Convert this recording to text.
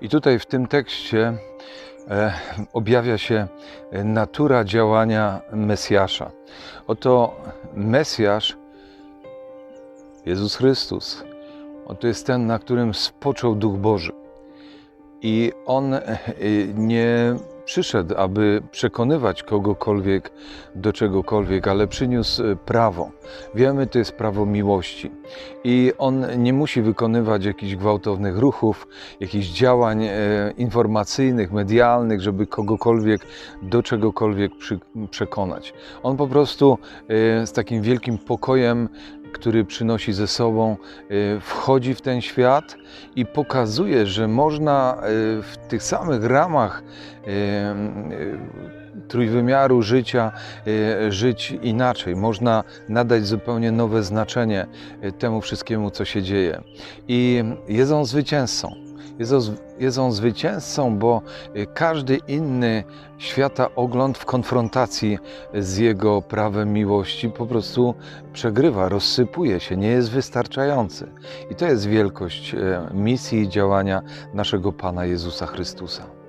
I tutaj w tym tekście e, objawia się natura działania Mesjasza. Oto Mesjasz, Jezus Chrystus, oto jest ten, na którym spoczął Duch Boży. I on e, nie przyszedł, aby przekonywać kogokolwiek do czegokolwiek, ale przyniósł e, prawo. Wiemy, to jest prawo miłości. I on nie musi wykonywać jakichś gwałtownych ruchów, jakichś działań e, informacyjnych, medialnych, żeby kogokolwiek do czegokolwiek przy, przekonać. On po prostu e, z takim wielkim pokojem który przynosi ze sobą, e, wchodzi w ten świat i pokazuje, że można e, w tych samych ramach e, trójwymiaru życia żyć inaczej. Można nadać zupełnie nowe znaczenie temu wszystkiemu, co się dzieje. I jest on zwycięzcą. Jest on, zwycięzcą, bo e, każdy inny świata ogląd w konfrontacji z jego prawem miłości po prostu przegrywa, rozsypuje się, nie jest wystarczający. I to jest wielkość e, misji i działania naszego Pana Jezusa Chrystusa.